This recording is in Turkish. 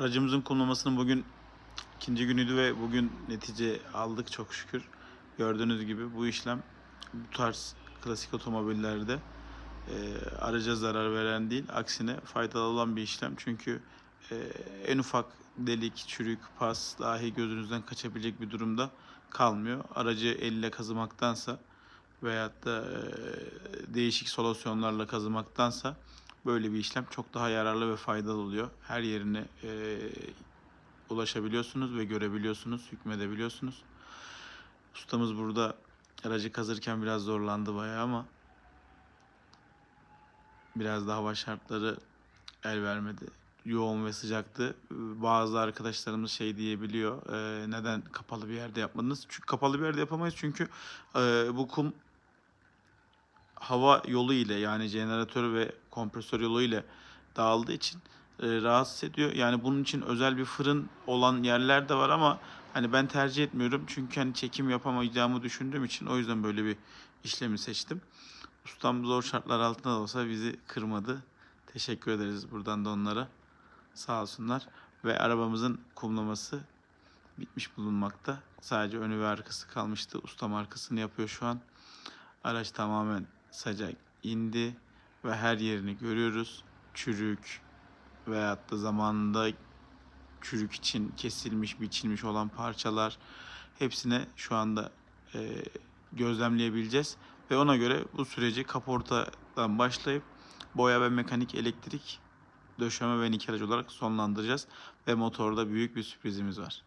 Aracımızın kullanılmasının bugün ikinci günüydü ve bugün netice aldık çok şükür. Gördüğünüz gibi bu işlem bu tarz klasik otomobillerde e, araca zarar veren değil, aksine faydalı olan bir işlem. Çünkü e, en ufak delik, çürük, pas dahi gözünüzden kaçabilecek bir durumda kalmıyor. Aracı elle kazımaktansa veyahut da e, değişik solüsyonlarla kazımaktansa böyle bir işlem çok daha yararlı ve faydalı oluyor. Her yerine e, ulaşabiliyorsunuz ve görebiliyorsunuz, hükmedebiliyorsunuz. Ustamız burada aracı kazırken biraz zorlandı bayağı ama biraz da hava şartları el vermedi. Yoğun ve sıcaktı. Bazı arkadaşlarımız şey diyebiliyor. e, neden kapalı bir yerde yapmadınız? Çünkü kapalı bir yerde yapamayız. Çünkü e, bu kum hava yolu ile yani jeneratör ve kompresör yolu ile dağıldığı için e, rahatsız ediyor. Yani bunun için özel bir fırın olan yerler de var ama hani ben tercih etmiyorum. Çünkü hani çekim yapamayacağımı düşündüğüm için o yüzden böyle bir işlemi seçtim. Ustam zor şartlar altında da olsa bizi kırmadı. Teşekkür ederiz buradan da onlara. Sağ olsunlar. Ve arabamızın kumlaması bitmiş bulunmakta. Sadece önü ve arkası kalmıştı. Ustam arkasını yapıyor şu an. Araç tamamen sacak indi ve her yerini görüyoruz. Çürük veyahut da zamanında çürük için kesilmiş, biçilmiş olan parçalar hepsine şu anda e, gözlemleyebileceğiz. Ve ona göre bu süreci kaportadan başlayıp boya ve mekanik elektrik döşeme ve nikelaj olarak sonlandıracağız. Ve motorda büyük bir sürprizimiz var.